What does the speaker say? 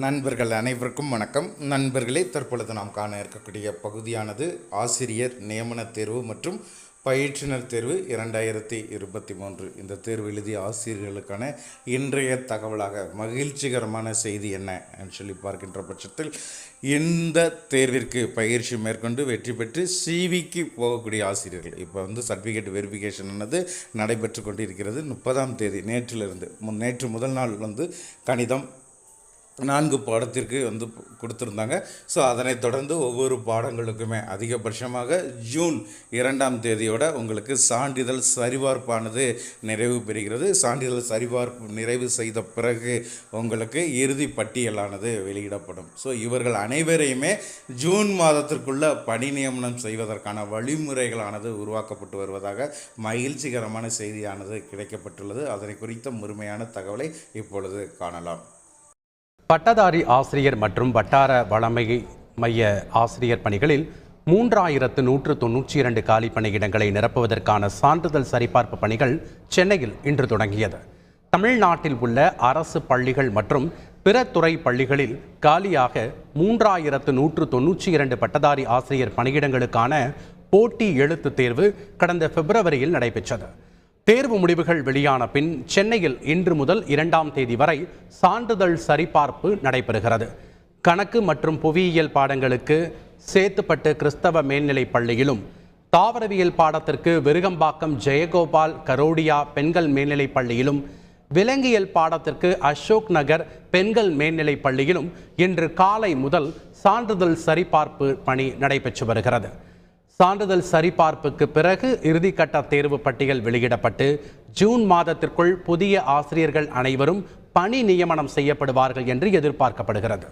நண்பர்கள் அனைவருக்கும் வணக்கம். நண்பர்களே தற்பொழுது நாம் காண இருக்கக்கூடிய பகுதியானது ஆசிரியர் நியமன தேர்வு மற்றும் பயிற்றுனர் தேர்வு இரண்டாயிரத்தி இருபத்தி மூன்று. இந்த தேர்வு எழுதிய ஆசிரியர்களுக்கான இன்றைய தகவலாக மகிழ்ச்சிகரமான செய்தி என்ன சொல்லி பார்க்கின்ற பட்சத்தில் இந்த தேர்விற்கு பயிற்சி மேற்கொண்டு வெற்றி பெற்று சிவிக்கு போகக்கூடிய ஆசிரியர்கள். இப்போ வந்து சர்டிஃபிகேட் வெரிஃபிகேஷன் ஆனது நடைபெற்று கொண்டிருக்கிறது. முப்பதாம் தேதி நேற்றிலிருந்து நேற்று முதல் நாள் வந்து கணிதம் நான்கு பாடத்திற்கு வந்து கொடுத்துருந்தாங்க. ஸோ அதனைத் தொடர்ந்து ஒவ்வொரு பாடங்களுக்குமே அதிகபட்சமாக ஜூன் இரண்டாம் தேதியோட உங்களுக்கு சான்றிதழ் சரிபார்ப்பானது நிறைவு பெறுகிறது. சான்றிதழ் சரிபார்ப்பு நிறைவு செய்த பிறகு உங்களுக்கு இறுதி பட்டியலானது வெளியிடப்படும். ஸோ இவர்கள் அனைவரையுமே ஜூன் மாதத்திற்குள்ள பணி நியமனம் செய்வதற்கான வழிமுறைகளானது உருவாக்கப்பட்டு வருவதாக மகிழ்ச்சிகரமான செய்தியானது கிடைக்கப்பட்டுள்ளது. அதனை குறித்த முழுமையான தகவலை இப்பொழுது காணலாம். பட்டதாரி ஆசிரியர் மற்றும் வட்டார வளமை மைய ஆசிரியர் பணிகளில் மூன்றாயிரத்து நூற்று தொன்னூற்றி இரண்டு காலி பணியிடங்களை நிரப்புவதற்கான சான்றிதழ் சரிபார்ப்பு பணிகள் சென்னையில் இன்று தொடங்கியது. தமிழ்நாட்டில் உள்ள அரசு பள்ளிகள் மற்றும் பிற துறை பள்ளிகளில் காலியாக மூன்றாயிரத்து நூற்று தொன்னூற்றி இரண்டு பட்டதாரி ஆசிரியர் பணியிடங்களுக்கான போட்டி எழுத்துத் தேர்வு கடந்த பிப்ரவரியில் நடைபெற்றது. தேர்வு முடிவுகள் வெளியான பின் சென்னையில் இன்று முதல் இரண்டாம் தேதி வரை சான்றிதழ் சரிபார்ப்பு நடைபெறுகிறது. கணக்கு மற்றும் புவியியல் பாடங்களுக்கு சேத்துப்பட்டு கிறிஸ்தவ மேல்நிலைப் பள்ளியிலும் தாவரவியல் பாடத்திற்கு விருகம்பாக்கம் ஜெயகோபால் கரோடியா பெண்கள் மேல்நிலைப் பள்ளியிலும் விலங்கியல் பாடத்திற்கு அசோக் நகர் பெண்கள் மேல்நிலைப் பள்ளியிலும் இன்று காலை முதல் சான்றிதழ் சரிபார்ப்பு பணி நடைபெற்று வருகிறது. சான்றிதழ் சரிபார்ப்புக்கு பிறகு இறுதிக்கட்ட தேர்வு பட்டியல் வெளியிடப்பட்டு ஜூன் மாதத்திற்குள் புதிய ஆசிரியர்கள் அனைவரும் பணி நியமனம் செய்யப்படுவார்கள் என்று எதிர்பார்க்கப்படுகிறது.